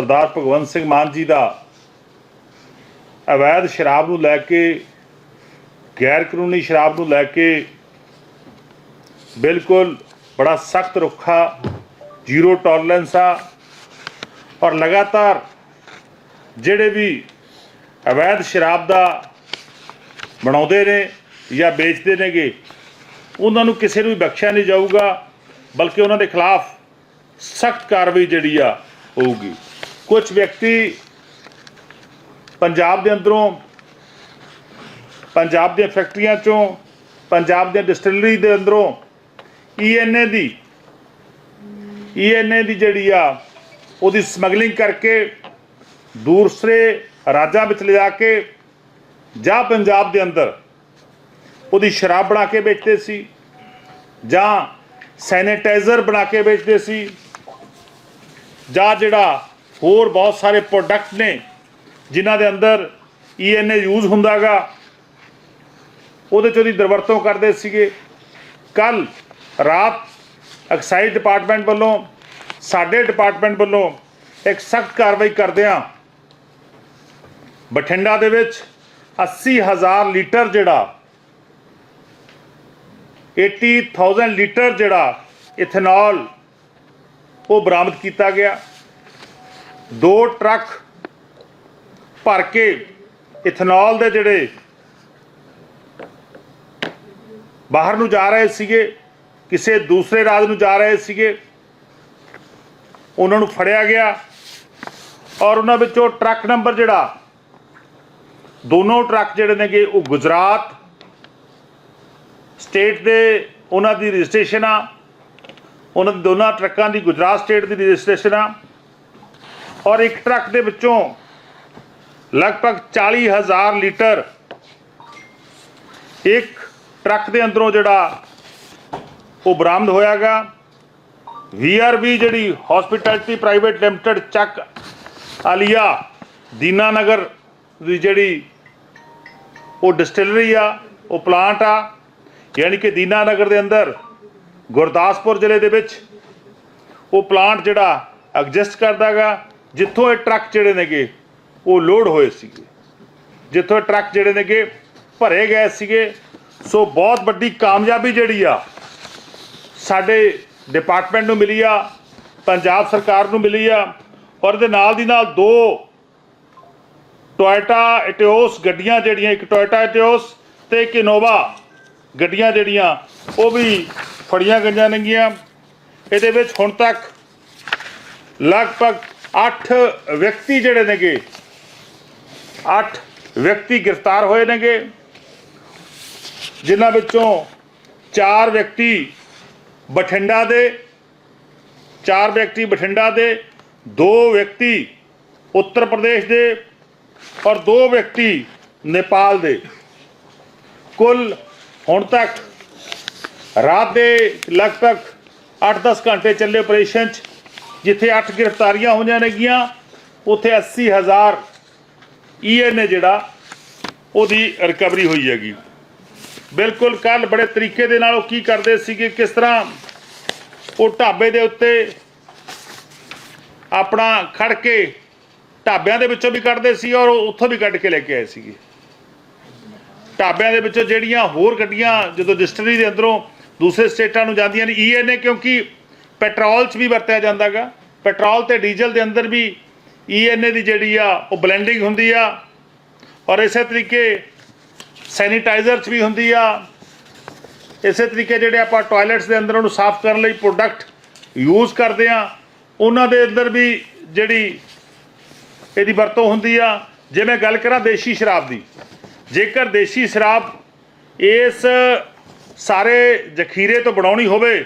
ਸਰਦਾਰ ਭਗਵੰਤ ਸਿੰਘ ਮਾਨ ਜੀ ਦਾ ਅਵੈਧ ਸ਼ਰਾਬ ਨੂੰ ਲੈ ਕੇ ਗੈਰ ਕਾਨੂੰਨੀ ਸ਼ਰਾਬ ਨੂੰ ਲੈ ਕੇ ਬਿਲਕੁਲ ਬੜਾ ਸਖਤ ਰੁੱਖਾ, ਜ਼ੀਰੋ ਟੋਲਰੈਂਸ ਆ, ਔਰ ਲਗਾਤਾਰ ਜਿਹੜੇ ਵੀ ਅਵੈਧ ਸ਼ਰਾਬ ਦਾ ਬਣਾਉਂਦੇ ਨੇ ਜਾਂ ਵੇਚਦੇ ਨੇਗੇ, ਉਹਨਾਂ ਨੂੰ ਕਿਸੇ ਨੂੰ ਵੀ ਬਖਸ਼ਿਆ ਨਹੀਂ ਜਾਊਗਾ, ਬਲਕਿ ਉਹਨਾਂ ਦੇ ਖਿਲਾਫ ਸਖਤ ਕਾਰਵਾਈ ਜਿਹੜੀ ਆ ਹੋਊਗੀ। ਕੁਝ ਵਿਅਕਤੀ ਪੰਜਾਬ ਦੇ ਅੰਦਰੋਂ, ਪੰਜਾਬ ਦੀਆਂ ਫੈਕਟਰੀਆਂ ਚੋਂ, ਪੰਜਾਬ ਦੇ ਡਿਸਟਿਲਰੀ ਦੇ ਅੰਦਰੋਂ ਈਐਨਏ ਦੀ ਈਐਨਏ ਦੀ ਜਿਹੜੀ ਆ, ਉਹਦੀ ਸਮਗਲਿੰਗ ਕਰਕੇ ਦੂਸਰੇ ਰਾਜਾਂ ਵਿੱਚ ਲਿਜਾ ਕੇ ਜਾਂ ਪੰਜਾਬ ਦੇ ਅੰਦਰ ਉਹਦੀ ਸ਼ਰਾਬ ਬਣਾ ਕੇ ਵੇਚਦੇ ਸੀ ਜਾਂ ਸੈਨੀਟਾਈਜ਼ਰ ਬਣਾ ਕੇ ਵੇਚਦੇ ਸੀ ਜਾਂ ਜਿਹੜਾ ਹੋਰ ਬਹੁਤ ਸਾਰੇ ਪ੍ਰੋਡਕਟ ਨੇ ਜਿਨ੍ਹਾਂ ਦੇ ਅੰਦਰ ਈਐਨਏ ਯੂਜ਼ ਹੁੰਦਾਗਾ। ਉਹਦੇ ਚ ਉਹਦੀ ਦੁਰਵਰਤੋਂ ਕਰਦੇ ਸੀਗੇ। ਕੱਲ ਰਾਤ ਐਕਸਾਈਜ਼ ਡਿਪਾਰਟਮੈਂਟ ਵੱਲੋਂ, ਸਾਡੇ ਡਿਪਾਰਟਮੈਂਟ ਵੱਲੋਂ ਇੱਕ ਸਖਤ ਕਾਰਵਾਈ ਕਰਦਿਆਂ ਬਠਿੰਡਾ ਦੇ ਵਿੱਚ 80000 ਲੀਟਰ ਜਿਹੜਾ 80000 ਲੀਟਰ ਜਿਹੜਾ ਇਥੇਨੋਲ ਉਹ ਬਰਾਮਦ ਕੀਤਾ ਗਿਆ। ਦੋ ਟਰੱਕ ਭਰ ਕੇ ਇਥਨੋਲ ਦੇ ਜਿਹੜੇ ਬਾਹਰ ਨੂੰ ਜਾ ਰਹੇ ਸੀਗੇ, ਕਿਸੇ ਦੂਸਰੇ ਰਾਜ ਨੂੰ ਜਾ ਰਹੇ ਸੀਗੇ, ਉਹਨਾਂ ਨੂੰ ਫੜਿਆ ਗਿਆ ਔਰ ਉਹਨਾਂ ਵਿੱਚੋਂ ਟਰੱਕ ਨੰਬਰ ਜਿਹੜਾ, ਦੋਨੋਂ ਟਰੱਕ ਜਿਹੜੇ ਨੇਗੇ ਉਹ ਗੁਜਰਾਤ ਸਟੇਟ ਦੇ ਉਹਨਾਂ ਦੀ ਰਜਿਸਟ੍ਰੇਸ਼ਨ ਆ, ਉਹਨਾਂ ਦੋਨਾਂ ਟਰੱਕਾਂ ਦੀ ਗੁਜਰਾਤ ਸਟੇਟ ਦੀ ਰਜਿਸਟ੍ਰੇਸ਼ਨ ਆ ਔਰ ਇੱਕ ਟਰੱਕ ਦੇ ਵਿੱਚੋਂ ਲਗਭਗ 40000 ਲੀਟਰ ਇੱਕ ਟਰੱਕ ਦੇ ਅੰਦਰੋਂ ਜਿਹੜਾ ਉਹ ਬਰਾਮਦ ਹੋਇਆਗਾ। ਵੀਆਰਬੀ ਜਿਹੜੀ ਹਸਪਿਟੈਲਿਟੀ ਪ੍ਰਾਈਵੇਟ ਲਿਮਟਿਡ ਚੱਕ ਆਲੀਆ ਦੀਨਾਨਗਰ ਦੀ ਜਿਹੜੀ ਉਹ ਡਿਸਟਿਲਰੀ ਆ, ਉਹ ਪਲਾਂਟ ਆ। ਯਾਨੀ ਕਿ ਦੀਨਾਨਗਰ ਦੇ ਅੰਦਰ ਗੁਰਦਾਸਪੁਰ ਜ਼ਿਲ੍ਹੇ ਦੇ ਵਿੱਚ ਉਹ ਪਲਾਂਟ ਜਿਹੜਾ ਐਗਜ਼ਿਸਟ ਕਰਦਾਗਾ। ਜਿੱਥੋਂ ਇਹ ਟਰੱਕ ਜਿਹੜੇ ਨੇਗੇ, ਉਹ ਲੋਡ ਹੋਏ ਸੀਗੇ। ਜਿੱਥੋਂ ਇਹ ਟਰੱਕ ਜਿਹੜੇ ਨੇਗੇ, ਭਰੇ ਗਏ ਸੀਗੇ। ਸੋ ਬਹੁਤ ਵੱਡੀ ਕਾਮਯਾਬੀ ਜਿਹੜੀ ਆ, ਸਾਡੇ ਡਿਪਾਰਟਮੈਂਟ ਨੂੰ ਮਿਲੀ ਆ, ਪੰਜਾਬ ਸਰਕਾਰ ਨੂੰ ਮਿਲੀ ਆ, ਔਰ ਇਹਦੇ ਨਾਲ ਦੀ ਨਾਲ ਦੋ ਟੋਇਟਾ ਇਟਿਓਸ ਗੱਡੀਆਂ ਜਿਹੜੀਆਂ, ਇੱਕ ਟੋਇਟਾ ਇਟਿਓਸ ਤੇ ਇੱਕ ਇਨੋਵਾ ਗੱਡੀਆਂ ਜਿਹੜੀਆਂ, ਉਹ ਵੀ ਫੜੀਆਂ ਗਈਆਂ ਨੇਗੀਆਂ। ਇਹਦੇ ਵਿੱਚ ਹੁਣ ਤੱਕ ਲਗਭਗ 8 ਵਿਅਕਤੀ ਜਿਹੜੇ ਨੇਗੇ 8 ਵਿਅਕਤੀ ਗ੍ਰਿਫਤਾਰ ਹੋਏ ਨੇਗੇ, ਜਿਨ੍ਹਾਂ ਵਿੱਚੋਂ 4 ਵਿਅਕਤੀ ਬਠਿੰਡਾ ਦੇ 4 ਵਿਅਕਤੀ ਬਠਿੰਡਾ ਦੇ 2 ਵਿਅਕਤੀ ਉੱਤਰ ਪ੍ਰਦੇਸ਼ ਦੇ ਔਰ 2 ਵਿਅਕਤੀ ਨੇਪਾਲ ਦੇ। ਕੁੱਲ ਹੁਣ ਤੱਕ ਰਾਤ ਦੇ ਲਗਭਗ 8-10 ਘੰਟੇ ਚੱਲੇ ਆਪਰੇਸ਼ਨ 'ਚ। ਜਿੱਥੇ 8 ਗ੍ਰਿਫਤਾਰੀਆਂ ਹੋਈਆਂ ਨੇਗੀਆਂ, ਉੱਥੇ 80000 ਈਐਨਏ ਜਿਹੜਾ ਉਹਦੀ ਰਿਕਵਰੀ ਹੋਈ ਹੈਗੀ। ਬਿਲਕੁਲ ਕੱਲ ਬੜੇ ਤਰੀਕੇ ਦੇ ਨਾਲ ਉਹ ਕੀ ਕਰਦੇ ਸੀਗੇ ਕਿਸ ਤਰ੍ਹਾਂ ਉਹ ਢਾਬੇ ਦੇ ਉੱਤੇ ਆਪਣਾ ਖੜ ਕੇ ਢਾਬਿਆਂ ਦੇ ਵਿੱਚੋਂ ਵੀ ਕੱਢਦੇ ਸੀ ਔਰ ਉੱਥੋਂ ਵੀ ਕੱਢ ਕੇ ਲੈ ਕੇ ਆਏ ਸੀਗੇ। ਢਾਬਿਆਂ ਦੇ ਵਿੱਚੋਂ ਜਿਹੜੀਆਂ ਹੋਰ ਗੱਡੀਆਂ ਜਦੋਂ ਡਿਸਟਿਲਰੀ ਦੇ ਅੰਦਰੋਂ ਦੂਸਰੇ ਸਟੇਟਾਂ ਨੂੰ ਜਾਂਦੀਆਂ ਨੇ ਈਐਨਏ ਕਿਉਂਕਿ ਪੈਟਰੋਲ 'ਚ ਵੀ ਵਰਤਿਆ ਜਾਂਦਾਗਾ। ਪੈਟਰੋਲ ਤੇ ਡੀਜ਼ਲ ਦੇ ਅੰਦਰ ਵੀ ਈਐਨਏ ਦੀ ਜਿਹੜੀ ਆ, ਉਹ ਬਲੈਂਡਿੰਗ ਹੁੰਦੀ ਆ। ਔਰ ਇਸੇ ਤਰੀਕੇ ਸੈਨੀਟਾਈਜ਼ਰ 'ਚ ਵੀ ਹੁੰਦੀ ਆ। ਇਸੇ ਤਰੀਕੇ ਜਿਹੜੇ ਆਪਾਂ ਟਾਇਲਟਸ ਦੇ ਅੰਦਰ ਉਹਨੂੰ ਸਾਫ਼ ਕਰਨ ਲਈ ਪ੍ਰੋਡਕਟ ਯੂਜ਼ ਕਰਦੇ ਆ, ਉਹਨਾਂ ਦੇ ਅੰਦਰ ਵੀ ਜਿਹੜੀ ਇਹਦੀ ਵਰਤੋਂ ਹੁੰਦੀ ਆ। ਜੇ ਮੈਂ ਗੱਲ ਕਰਾਂ ਦੇਸ਼ੀ ਸ਼ਰਾਬ ਦੀ, ਜੇਕਰ ਦੇਸ਼ੀ ਸ਼ਰਾਬ ਇਸ ਸਾਰੇ ਜ਼ਖੀਰੇ ਤੋਂ ਬਣਾਉਣੀ ਹੋਵੇ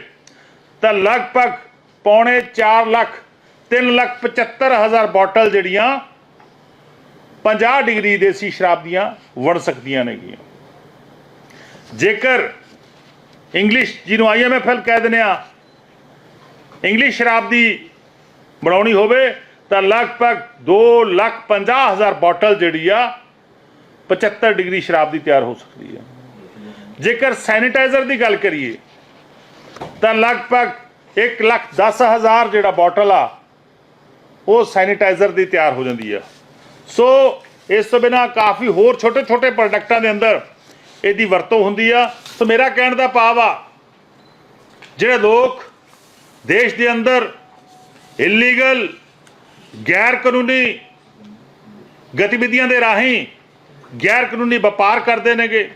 ਤਾਂ ਲਗਭਗ ਪੌਣੇ 4 ਲੱਖ 3 ਲੱਖ 75 ਹਜ਼ਾਰ ਬੋਟਲ ਜਿਹੜੀਆਂ 50 ਡਿਗਰੀ ਦੇਸੀ ਸ਼ਰਾਬ ਦੀਆਂ ਵੜ ਸਕਦੀਆਂ ਨੇਗੀਆਂ। ਜੇਕਰ ਇੰਗਲਿਸ਼, ਜਿਹਨੂੰ ਆਈਐਮਐਫਐਲ ਕਹਿ ਦਿੰਦੇ ਆ ਇੰਗਲਿਸ਼ ਸ਼ਰਾਬ ਦੀ ਬਣਾਉਣੀ ਹੋਵੇ, ਤਾਂ ਲਗਭਗ 2 ਲੱਖ 50 ਹਜ਼ਾਰ ਬੋਟਲ ਜਿਹੜੀ ਆ 75 ਡਿਗਰੀ ਸ਼ਰਾਬ ਦੀ ਤਿਆਰ ਹੋ ਸਕਦੀ ਹੈ ਜੇਕਰ ਸੈਨੀਟਾਈਜ਼ਰ ਦੀ ਗੱਲ ਕਰੀਏ ਤਾਂ ਲਗਭਗ 1 ਲੱਖ 10 ਹਜ਼ਾਰ ਜਿਹੜਾ ਬੋਟਲ ਆ, ਉਹ ਸੈਨੀਟਾਈਜ਼ਰ ਦੀ ਤਿਆਰ ਹੋ ਜਾਂਦੀ ਆ। ਸੋ ਇਸ ਤੋਂ ਬਿਨਾ ਕਾਫੀ ਹੋਰ ਛੋਟੇ ਛੋਟੇ ਪ੍ਰੋਡਕਟਾਂ ਦੇ ਅੰਦਰ ਇਹਦੀ ਵਰਤੋਂ ਹੁੰਦੀ ਆ। ਸੋ ਮੇਰਾ ਕਹਿਣ ਦਾ ਭਾਵ ਆ, ਜਿਹੜੇ ਲੋਕ ਦੇਸ਼ ਦੇ ਅੰਦਰ ਇਲੀਗਲ ਗੈਰ ਕਾਨੂੰਨੀ ਗਤੀਵਿਧੀਆਂ ਦੇ ਰਾਹੀਂ ਗੈਰ ਕਾਨੂੰਨੀ ਵਪਾਰ ਕਰਦੇ ਨੇਗੇ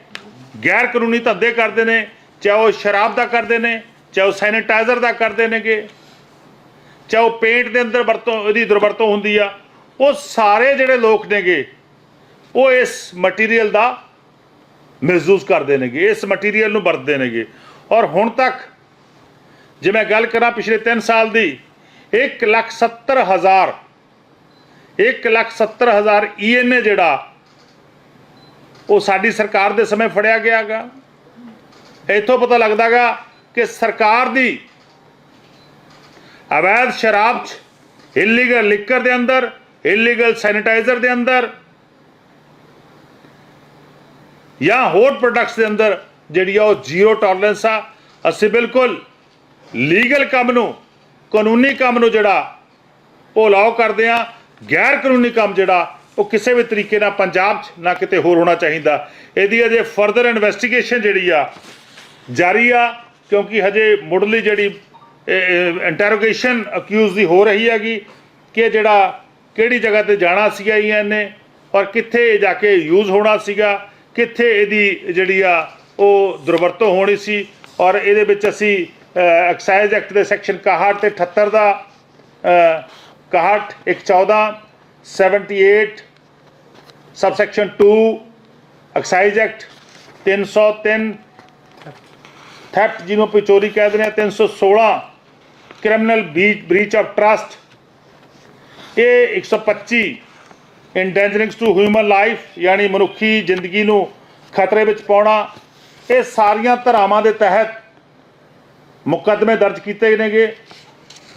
ਗੈਰ ਕਾਨੂੰਨੀ ਧੰਦੇ ਕਰਦੇ ਨੇ, ਚਾਹੇ ਉਹ ਸ਼ਰਾਬ ਦਾ ਕਰਦੇ ਨੇ ਚਾਹੇ ਉਹ ਸੈਨੀਟਾਈਜ਼ਰ ਦਾ ਕਰਦੇ ਨੇਗੇ, ਚਾਹੇ ਉਹ ਪੇਂਟ ਦੇ ਅੰਦਰ ਵਰਤੋਂ, ਇਹਦੀ ਦੁਰਵਰਤੋਂ ਹੁੰਦੀ ਆ, ਉਹ ਸਾਰੇ ਜਿਹੜੇ ਲੋਕ ਨੇਗੇ, ਉਹ ਇਸ ਮਟੀਰੀਅਲ ਦਾ ਮਹਿਸੂਸ ਕਰਦੇ ਨੇਗੇ, ਇਸ ਮਟੀਰੀਅਲ ਨੂੰ ਵਰਤਦੇ ਨੇਗੇ। ਔਰ ਹੁਣ ਤੱਕ ਜੇ ਮੈਂ ਗੱਲ ਕਰਾਂ ਪਿਛਲੇ 3 ਸਾਲ ਦੀ 1 ਲੱਖ 70 ਹਜ਼ਾਰ 1 ਲੱਖ 70 ਹਜ਼ਾਰ ਈਐਨਏ ਜਿਹੜਾ, ਉਹ ਸਾਡੀ ਸਰਕਾਰ ਦੇ ਸਮੇਂ ਫੜਿਆ ਗਿਆਗਾ। ਇੱਥੋਂ ਪਤਾ ਲੱਗਦਾਗਾ ਕਿ ਸਰਕਾਰ ਦੀ ਅਵੈਧ ਸ਼ਰਾਬ ਚ ਇਲੀਗਲ ਲਿਕਰ ਦੇ ਅੰਦਰ ਇਲੀਗਲ ਸੈਨੀਟਾਈਜ਼ਰ ਦੇ ਅੰਦਰ, ਜਾਂ ਹੋਰ ਪ੍ਰੋਡਕਟਸ ਦੇ ਅੰਦਰ ਜਿਹੜੀ ਆ ਉਹ ਜ਼ੀਰੋ ਟੋਲਰੈਂਸ ਆ, ਅਸੀਂ ਬਿਲਕੁਲ ਲੀਗਲ ਕੰਮ ਨੂੰ, ਕਾਨੂੰਨੀ ਕੰਮ ਨੂੰ ਜਿਹੜਾ ਉਹ ਅਲਾਉ ਕਰਦੇ ਆ ਗੈਰ ਕਾਨੂੰਨੀ ਕੰਮ ਜਿਹੜਾ, ਉਹ ਕਿਸੇ ਵੀ ਤਰੀਕੇ ਨਾਲ ਪੰਜਾਬ 'ਚ ਨਾ ਕਿਤੇ ਹੋਰ ਹੋਣਾ ਚਾਹੀਦਾ। ਇਹਦੀ ਅਜੇ ਫਰਦਰ ਇਨਵੈਸਟੀਗੇਸ਼ਨ ਜਿਹੜੀ ਆ, ਜਾਰੀ ਆ ਕਿਉਂਕਿ ਹਜੇ ਮੁੱਢਲੀ ਜਿਹੜੀ ਇੰਟਰੋਗੇਸ਼ਨ ਅਕਿਊਜ਼ ਦੀ ਹੋ ਰਹੀ ਹੈਗੀ ਕਿ ਜਿਹੜਾ ਕਿਹੜੀ ਜਗ੍ਹਾ ਤੇ ਜਾਣਾ ਸੀਗਾ ਇਹਨੇ ਔਰ ਕਿੱਥੇ ਜਾ ਕੇ ਯੂਜ਼ ਹੋਣਾ ਸੀਗਾ ਕਿੱਥੇ ਇਹਦੀ ਜਿਹੜੀ ਆ ਉਹ ਦੁਰਵਰਤੋਂ ਹੋਣੀ ਸੀ ਔਰ ਇਹਦੇ ਵਿੱਚ ਅਸੀਂ ਐਕਸਾਈਜ਼ ਐਕਟ ਦੇ ਸੈਕਸ਼ਨ 61 ਤੇ 78 ਦਾ ਅ, 61 114 78 ਸਬਸੈਕਸ਼ਨ 2 ਐਕਸਾਈਜ਼ ਐਕਟ 303 ਥੈਫਟ ਜਿਹਨੂੰ ਆਪਾਂ ਚੋਰੀ ਕਹਿ ਦਿੰਦੇ ਆ 316 ਕ੍ਰਿਮੀਨਲ ਬ੍ਰੀਚ ਆਫ ਟਰਸਟ ਇਹ 125 ਇੰਡੈਂਜਰਿੰਗਸ ਟੂ ਹਿਊਮਨ ਲਾਈਫ ਯਾਨੀ ਮਨੁੱਖੀ ਜ਼ਿੰਦਗੀ ਨੂੰ ਖਤਰੇ ਵਿੱਚ ਪਾਉਣਾ, ਇਹ ਸਾਰੀਆਂ ਧਾਰਾਵਾਂ ਦੇ ਤਹਿਤ ਮੁਕੱਦਮੇ ਦਰਜ ਕੀਤੇ ਗਏ ਨੇਗੇ।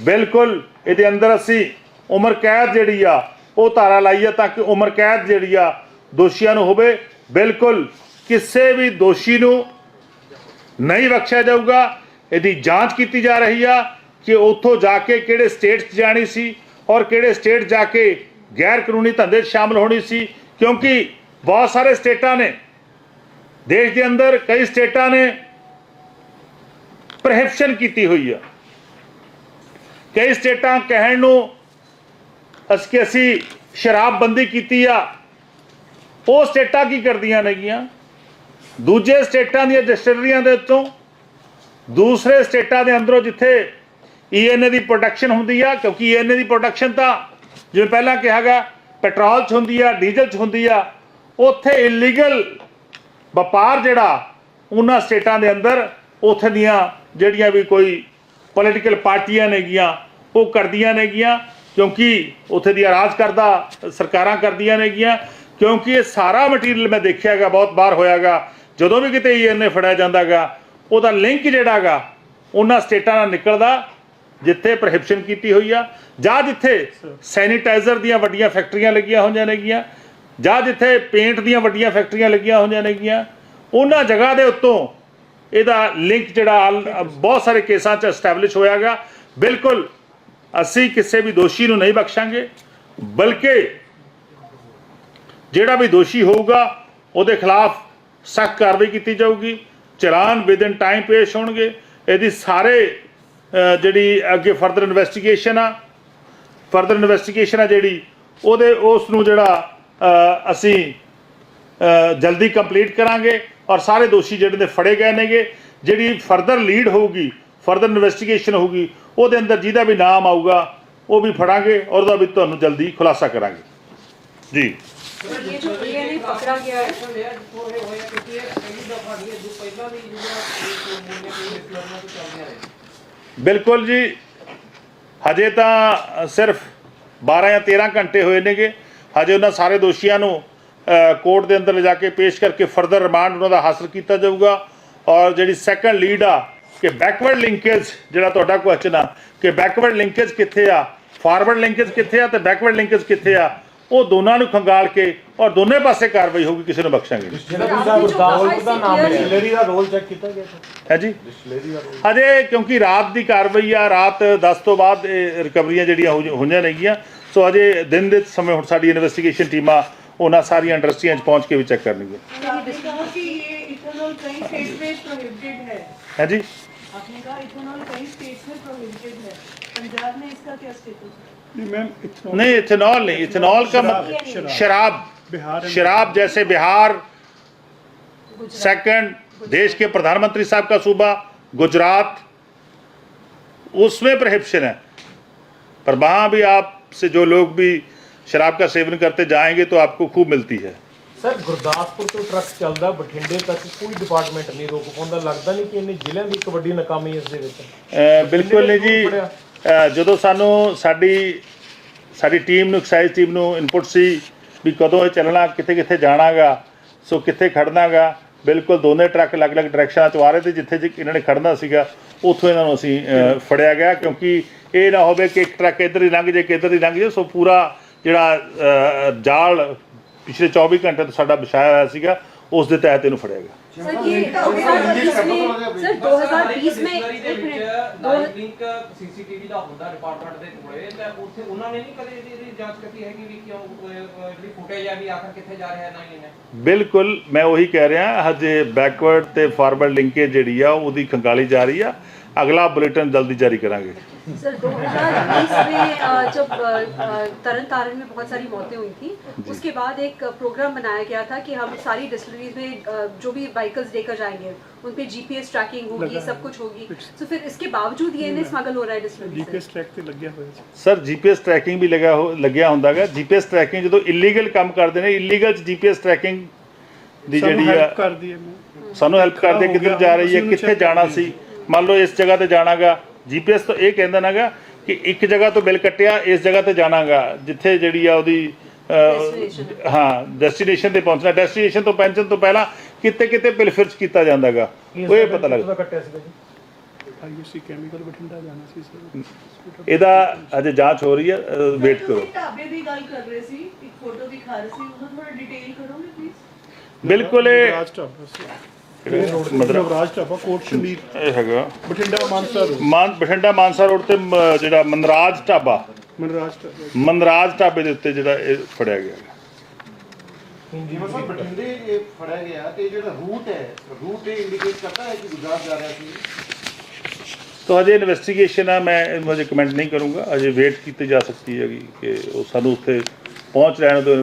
ਬਿਲਕੁਲ ਇਹਦੇ ਅੰਦਰ ਅਸੀਂ ਉਮਰ ਕੈਦ ਜਿਹੜੀ ਆ, ਉਹ ਧਾਰਾ ਲਾਈ ਆ ਤਾਂ ਕਿ ਉਮਰ ਕੈਦ ਜਿਹੜੀ ਆ ਦੋਸ਼ੀਆਂ ਨੂੰ ਹੋਵੇ। ਬਿਲਕੁਲ ਕਿਸੇ ਵੀ ਦੋਸ਼ੀ ਨੂੰ ਨਹੀਂ ਬਖਸ਼ਿਆ ਜਾਊਗਾ। ਇਹਦੀ ਜਾਂਚ ਕੀਤੀ ਜਾ ਰਹੀ ਆ ਕਿ ਉੱਥੋਂ ਜਾ ਕੇ ਕਿਹੜੇ ਸਟੇਟ 'ਚ ਜਾਣੀ ਸੀ ਔਰ ਕਿਹੜੇ ਸਟੇਟ ਜਾ ਕੇ ਗੈਰ ਕਾਨੂੰਨੀ ਧੰਦੇ 'ਚ ਸ਼ਾਮਲ ਹੋਣੀ ਸੀ, ਕਿਉਂਕਿ ਬਹੁਤ ਸਾਰੇ ਸਟੇਟਾਂ ਨੇ। ਦੇਸ਼ ਦੇ ਅੰਦਰ ਕਈ ਸਟੇਟਾਂ ਨੇ ਪ੍ਰਹਿਪਸ਼ਨ ਕੀਤੀ ਹੋਈ ਆ। ਕਈ ਸਟੇਟਾਂ ਕਹਿਣ ਨੂੰ ਅਸੀਂ ਕਿ ਅਸੀਂ ਸ਼ਰਾਬਬੰਦੀ ਕੀਤੀ ਆ। ਉਹ ਸਟੇਟਾਂ ਕੀ ਕਰਦੀਆਂ ਨੇਗੀਆਂ? ਦੂਜੇ ਸਟੇਟਾਂ ਦੀਆਂ ਡਿਸਟਿਲਰੀਆਂ ਦੇ ਉੱਤੋਂ, ਦੂਸਰੇ ਸਟੇਟਾਂ ਦੇ ਅੰਦਰੋਂ ਜਿੱਥੇ ਈਐਨਏ ਦੀ ਪ੍ਰੋਡਕਸ਼ਨ ਹੁੰਦੀ ਆ, ਕਿਉਂਕਿ ਈਐਨਏ ਦੀ ਪ੍ਰੋਡਕਸ਼ਨ ਤਾਂ ਜਿਵੇਂ ਪਹਿਲਾਂ ਕਿਹਾ ਗਿਆ ਪੈਟਰੋਲ 'ਚ ਹੁੰਦੀ ਆ ਡੀਜ਼ਲ 'ਚ ਹੁੰਦੀ ਆ, ਉੱਥੇ ਇਲੀਗਲ ਵਪਾਰ ਜਿਹੜਾ ਉਹਨਾਂ ਸਟੇਟਾਂ ਦੇ ਅੰਦਰ, ਉੱਥੇ ਦੀਆਂ ਜਿਹੜੀਆਂ ਵੀ ਕੋਈ ਪੋਲੀਟੀਕਲ ਪਾਰਟੀਆਂ ਨੇਗੀਆਂ, ਉਹ ਕਰਦੀਆਂ ਨੇਗੀਆਂ, ਕਿਉਂਕਿ ਉੱਥੇ ਦੀ ਰਾਜ ਕਰਦਾ, ਸਰਕਾਰਾਂ ਕਰਦੀਆਂ ਨੇਗੀਆਂ, ਕਿਉਂਕਿ ਇਹ ਸਾਰਾ ਮਟੀਰੀਅਲ ਮੈਂ ਦੇਖਿਆਗਾ ਬਹੁਤ ਵਾਰ ਹੋਇਆਗਾ ਜਦੋਂ ਵੀ ਕਿਤੇ ਈਐਨਏ ਫੜਿਆ ਜਾਂਦਾਗਾ, ਉਹਦਾ ਲਿੰਕ ਜਿਹੜਾਗਾ, ਉਹਨਾਂ ਸਟੇਟਾਂ ਨਾਲ ਨਿਕਲਦਾ, ਜਿੱਥੇ ਪ੍ਰੋਹਿਬਿਸ਼ਨ ਕੀਤੀ ਹੋਈ ਆ। ਜਾਂ ਜਿੱਥੇ ਸੈਨੀਟਾਈਜ਼ਰ ਦੀਆਂ ਵੱਡੀਆਂ ਫੈਕਟਰੀਆਂ ਲੱਗੀਆਂ ਹੋਈਆਂ ਨੇਗੀਆਂ, ਜਾਂ ਜਿੱਥੇ ਪੇਂਟ ਦੀਆਂ ਵੱਡੀਆਂ ਫੈਕਟਰੀਆਂ ਲੱਗੀਆਂ ਹੋਈਆਂ ਨੇਗੀਆਂ, ਉਹਨਾਂ ਜਗ੍ਹਾ ਦੇ ਉੱਤੋਂ ਇਹਦਾ ਲਿੰਕ ਜਿਹੜਾ ਆਲ- ਬਹੁਤ ਸਾਰੇ ਕੇਸਾਂ 'ਚ ਐਸਟੈਬਲਿਸ਼ ਹੋਇਆਗਾ। ਬਿਲਕੁਲ, ਅਸੀਂ ਕਿਸੇ ਵੀ ਦੋਸ਼ੀ ਨੂੰ ਨਹੀਂ ਬਖਸ਼ਾਂਗੇ, ਬਲਕਿ ਜਿਹੜਾ ਵੀ ਦੋਸ਼ੀ ਹੋਊਗਾ, ਉਹਦੇ ਖਿਲਾਫ ਸਖਤ ਕਾਰਵਾਈ ਕੀਤੀ ਜਾਊਗੀ। ਚਲਾਨ ਵਿਦਨ ਟਾਈਮ ਪੇਸ਼ ਹੋਣਗੇ। ਇਹਦੀ ਸਾਰੇ ਜਿਹੜੀ ਅੱਗੇ ਫਰਦਰ ਇਨਵੈਸਟੀਗੇਸ਼ਨ ਆ ਫਰਦਰ ਇਨਵੈਸਟੀਗੇਸ਼ਨ ਆ ਜਿਹੜੀ, ਉਹਦੇ ਉਸ ਨੂੰ ਜਿਹੜਾ ਅਸੀਂ ਜਲਦੀ ਕੰਪਲੀਟ ਕਰਾਂਗੇ ਔਰ ਸਾਰੇ ਦੋਸ਼ੀ ਜਿਹੜੇ ਨੇ ਫੜੇ ਗਏ ਨੇਗੇ। ਜਿਹੜੀ ਫਰਦਰ ਲੀਡ ਹੋਊਗੀ ਫਰਦਰ ਇਨਵੈਸਟੀਗੇਸ਼ਨ ਹੋਊਗੀ, ਉਹਦੇ ਅੰਦਰ ਜਿਹਦਾ ਵੀ ਨਾਮ ਆਊਗਾ, ਉਹ ਵੀ ਫੜਾਂਗੇ ਔਰ ਉਹਦਾ ਵੀ ਤੁਹਾਨੂੰ ਜਲਦੀ ਖੁਲਾਸਾ ਕਰਾਂਗੇ। ਜੀ। ये जो डीएनए पकड़ा गया है ਬਿਲਕੁਲ ਜੀ ਹਜੇ ਤਾਂ ਸਿਰਫ 12 ਜਾਂ 13 ਘੰਟੇ ਹੋਏ ਨੇਗੇ ਹਜੇ ਉਹਨਾਂ ਸਾਰੇ ਦੋਸ਼ੀਆਂ ਨੂੰ ਅ, ਕੋਰਟ ਦੇ ਅੰਦਰ ਲਿਜਾ ਕੇ ਪੇਸ਼ ਕਰਕੇ ਫਰਦਰ ਰਿਮਾਂਡ ਉਹਨਾਂ ਦਾ ਹਾਸਲ ਕੀਤਾ ਜਾਊਗਾ ਔਰ ਜਿਹੜੀ ਸੈਕੰਡ ਲੀਡ ਆ ਕਿ ਬੈਕਵਰਡ ਲਿੰਕੇਜ ਜਿਹੜਾ ਤੁਹਾਡਾ ਕੁਐਸਚਨ ਆ ਕਿ ਬੈਕਵਰਡ ਲਿੰਕੇਜ ਕਿੱਥੇ ਆ ਫਾਰਵਰਡ ਲਿੰਕੇਜ ਕਿੱਥੇ ਆ ਤੇ ਬੈਕਵਰਡ ਲਿੰਕੇਜ ਕਿੱਥੇ ਆ ਉਹ ਦੋਨਾਂ ਨੂੰ ਖੰਗਾਲ ਕੇ ਔਰ ਦੋਨੇ ਪਾਸੇ ਕਾਰਵਾਈ ਹੋਊਗੀ ਕਿਸੇ ਨੂੰ ਬਖਸ਼ਾਂਗੇ ਨਹੀਂ। ਜਿਹੜਾ आपने ਤੁਸੀਂ जो ਦਾਵਲ कहा ਦਾ इसे ਨਾਮ ਹੈ clearly- ਡਿਸਟਿਲਰੀ ਦਾ ਰੋਲ ਚੈੱਕ ਕੀਤਾ ਗਿਆ ਸਰ ਹੈ ਜੀ ਡਿਸਟਿਲਰੀ ਦਾ ਰੋਲ ਹਜੇ ਕਿਉਂਕਿ ਰਾਤ ਦੀ ਕਾਰਵਾਈ ਆ ਰਾਤ 10 ਤੋਂ ਬਾਅਦ ਇਹ ਰਿਕਵਰੀਆਂ ਜਿਹੜੀਆਂ ਹੋ- ਹੋਈਆਂ ਨੇਗੀਆਂ ਸੋ ਅਜੇ ਦਿਨ ਦੇ ਸਮੇਂ ਹੁਣ ਸਾਡੀ ਇਨਵੈਸਟੀਗੇਸ਼ਨ ਟੀਮਾਂ ਉਹਨਾਂ ਸਾਰੀਆਂ ਇੰਡਸਟਰੀਆਂ 'ਚ ਪਹੁੰਚ ਕੇ ਵੀ ਚੈੱਕ ਕਰਨਗੀਆਂ आपने कहा कि ये इथेनॉल कई स्टेट में प्रोहिबिटेड है ਹੈ ਜੀ आपने कहा इथेनॉल कई स्टेट्स में प्रोहिबिटेड है पंजाब में इसका क्या स्टेटस है नहीं मैम इथेनॉल नहीं इथेनॉल नहीं इथेनॉल का शराब, मतलब शराब। शराब बिहार शराब जैसे बिहार सेकंड देश के प्रधानमंत्री साहब का सूबा गुजरात उसमें प्रोहिबिशन है पर वहाँ भी आपसे जो लोग भी शराब का सेवन करते जाएंगे तो आपको खूब मिलती है ਸਰ ਗੁਰਦਾਸਪੁਰ ਤੋਂ ਟਰੱਕ ਚੱਲਦਾ ਬਠਿੰਡੇ ਤੱਕ ਕੋਈ ਡਿਪਾਰਟਮੈਂਟ ਨਹੀਂ ਰੋਕ ਪਾਉਂਦਾ ਲੱਗਦਾ ਨਹੀਂ ਕਿ ਇਹਨੇ ਜ਼ਿਲ੍ਹਿਆਂ ਦੀ ਇੱਕ ਵੱਡੀ ਨਾਕਾਮੀ ਇਸ ਦੇ ਵਿੱਚ ਅਹ ਬਿਲਕੁਲ ਨਹੀਂ ਜੀ ਅਹ ਜਦੋਂ ਸਾਨੂੰ ਸਾਡੀ ਸਾਡੀ ਟੀਮ ਨੂੰ ਐਕਸਾਈਜ਼ ਟੀਮ ਨੂੰ ਇਨਪੁਟ ਸੀ ਵੀ ਕਦੋਂ ਇਹ ਚੱਲਣਾ, ਕਿੱਥੇ ਕਿੱਥੇ ਜਾਣਾਗਾ, ਸੋ ਕਿੱਥੇ ਖੜਨਾਗਾ, ਬਿਲਕੁਲ ਦੋਨੇ ਟਰੱਕ ਅਲੱਗ-ਅਲੱਗ ਡਾਇਰੈਕਸ਼ਨਾਂ ਤੋਂ ਆ ਰਹੇ ਤੇ ਜਿੱਥੇ ਜਿ- ਇਹਨਾਂ ਨੇ ਖੜਨਾ ਸੀਗਾ, ਉੱਥੋਂ ਇਹਨਾਂ ਨੂੰ ਅਸੀਂ ਫੜਿਆ ਗਿਆ ਕਿਉਂਕਿ ਇਹ ਨਾ ਹੋਵੇ ਕਿ ਇੱਕ ਟਰੱਕ ਇੱਧਰ ਹੀ ਲੰਘ ਜੇ ਕਿ ਇੱਧਰ ਹੀ ਲੰਘ ਜੇ, ਸੋ ਪੂਰਾ ਜਿਹੜਾ ਜਾਲ ਪਿਛਲੇ 24 ਘੰਟੇ ਤੋਂ ਸਾਡਾ ਵਿਛਾਇਆ ਹੋਇਆ ਸੀਗਾ, ਉਸ ਦੇ ਤਹਿਤ ਇਹਨੂੰ ਫੜਿਆ ਗਿਆ। सर ये 2020 में सर 2020 में एक मिनट दो ਲਿੰਕ ਸੀਸੀਟੀਵੀ ਦਾ ਹੁੰਦਾ ਡਿਪਾਰਟਮੈਂਟ ਦੇ ਕੋਲੇ ਤੇ ਉੱਥੇ ਉਹਨਾਂ ਨੇ ਨਹੀਂ ਕਦੇ ਇਹਦੀ ਇਹਦੀ ਜਾਂਚ ਕੀਤੀ ਹੈਗੀ ਵੀ ਕਿਉਂ ਅਹ, ਅਹ, ਜਿਹੜੀ ਫੁਟੇਜ ਹੈ ਵੀ ਆਖਰ ਕਿੱਥੇ ਜਾ ਰਿਹਾ ਹੈ ਨਾ ਇਹਨੇ ਬਿਲਕੁਲ ਮੈਂ ਉਹੀ ਕਹਿ ਰਿਹਾ ਹਜੇ ਬੈਕਵਰਡ ਤੇ ਫਾਰਵਰਡ ਲਿੰਕੇਜ ਜਿਹੜੀ ਆ ਉਹਦੀ ਖੰਗਾਲੀ ਜਾ ਰਹੀ ਆ ਅਗਲਾ ਬੁਲੇਟਿਨ ਜਲਦੀ ਜਾਰੀ ਕਰਾਂਗੇ सर 2020 में अ, जब अ, अ, तरन तारण में बहुत सारी मौतें हुई थी उसके बाद एक प्रोग्राम बनाया गया था कि हम सारी डिस्टिलरीज में अ, जो भी व्हीकल्स लेकर जाएंगे उन पे जीपीएस ट्रैकिंग होगी सब कुछ होगी तो फिर इसके बावजूद ये नहीं स्मगल हो रहा है डिस्टिलरी जीपीएस ट्रैक ਤੇ ਲੱਗਿਆ ਹੋਇਆ ਸੀ ਸਰ ਜੀਪੀਐਸ ਟਰੈਕਿੰਗ ਵੀ ਲੱਗਾ ਹੋ- ਲੱਗਿਆ ਹੁੰਦਾਗਾ ਜੀਪੀਐਸ ਟਰੈਕਿੰਗ ਜਦੋਂ ਇਲੀਗਲ ਕੰਮ ਕਰਦੇ ਨੇ ਇਲੀਗਲ ਚ ਜੀਪੀਐਸ ਟਰੈਕਿੰਗ ਦੀ ਸਾਨੂੰ ਜਿਹੜੀ ਆ help ਕਰਦੀ ਹੈ ਮੈਂ ਸਾਨੂੰ ਹੈਲਪ ਕਰਦੇ ਹੋ ਕਿੱਧਰ ਗਿਆ, ਜਾ ਰਹੀ ਹੈ ਅਸੀਂ ਕਿੱਥੇ ਉਹਨੂੰ ਜਾਣਾ check ਸੀ ਮੰਨ ਲਓ ਇਸ ਜਗ੍ਹਾ ਤੇ ਜਾਣਾਗਾ ਜੀਪੀਐਸ ਤੋਂ ਇਹ ਕਹਿੰਦਾ ਨਾਗਾ ਕਿ ਇੱਕ ਜਗ੍ਹਾ ਤੋਂ ਬਿੱਲ ਕੱਟਿਆ ਇਸ ਜਗ੍ਹਾ ਤੇ ਜਾਣਾਗਾ ਜਿੱਥੇ ਜਿਹੜੀ ਆ ਉਹਦੀ। ਹਾਂ ਡੈਸਟੀਨੇਸ਼ਨ ਤੇ ਪਹੁੰਚਣਾ। ਡੈਸਟੀਨੇਸ਼ਨ ਤੋਂ ਪਹੁੰਚਣ ਤੋਂ ਪਹਿਲਾਂ ਕਿਤੇ ਕਿਤੇ ਬਿੱਲ ਫਿਰਚ ਕੀਤਾ ਜਾਂਦਾਗਾ। ਉਹ ਇਹ ਪਤਾ ਲੱਗਦਾ ਕੱਟਿਆ ਸੀਗਾ ਜੀ? ਆਈਯੂਸੀ ਕੈਮੀਕਲ ਬਠਿੰਡਾ ਜਾਣਾ ਸੀ ਸਰ। ਇਹਦਾ ਅਜੇ ਜਾਂਚ ਹੋ ਰਹੀ ਹੈ ਵੇਟ ਕਰੋ। ਢਾਬੇ ਦੀ ਗੱਲ ਕਰ ਰਹੇ ਸੀ ਇੱਕ ਫੋਟੋ ਦਿਖਾ ਰਹੇ ਸੀ ਉਹਨੂੰ ਥੋੜਾ ਡਿਟੇਲ ਕਰੋਗੇ ਪਲੀਜ਼ ਬਿਲਕੁਲ ਮਤਲਬ ਨਵਰਾਜ ਢਾਬਾ ਕੋਟ ਸ਼ਮੀਰ। ਇਹ ਹੈਗਾ। ਬਠਿੰਡਾ ਮਾਨਸਾ ਰੋਡ। ਮਾਨ ਬਠਿੰਡਾ ਮਾਨਸਾ ਰੋਡ ਤੇ ਮ- ਜਿਹੜਾ ਮਨਰਾਜ ਢਾਬਾ। ਮਨਰਾਜ ਢਾਬਾ। ਮਨਰਾਜ ਢਾਬੇ ਦੇ ਉੱਤੇ ਜਿਹੜਾ ਇਹ ਫੜਿਆ ਗਿਆ। ਹੈਗਾ। ਜਿਵੇਂ ਸਰ ਬਠਿੰਡੇ ਇਹ ਫੜਿਆ ਗਿਆ ਤੇ ਜਿਹੜਾ ਰੂਟ ਹੈ ਰੂਟ ਇਹ ਇੰਡੀਕੇਟ ਕਰਦਾ ਹੈ ਕਿ ਗੁਜਰਾਤ ਜਾ ਰਿਹਾ ਸੀ। ਤੋ ਅਜੇ ਇਨਵੈਸਟੀਗੇਸ਼ਨ ਆ ਮੈਂ ਇਹਨੂੰ ਅਜੇ ਕਮੈਂਟ ਨਹੀਂ ਕਰੂੰਗਾ। ਅਜੇ ਵੇਟ ਕੀਤੀ ਜਾ ਸਕਦੀ ਹੈਗੀ ਕਿ ਉਹ ਸਾਨੂੰ ਉੱਥੇ ਪਹੁੰਚ ਲੈਣ ਤੋਂ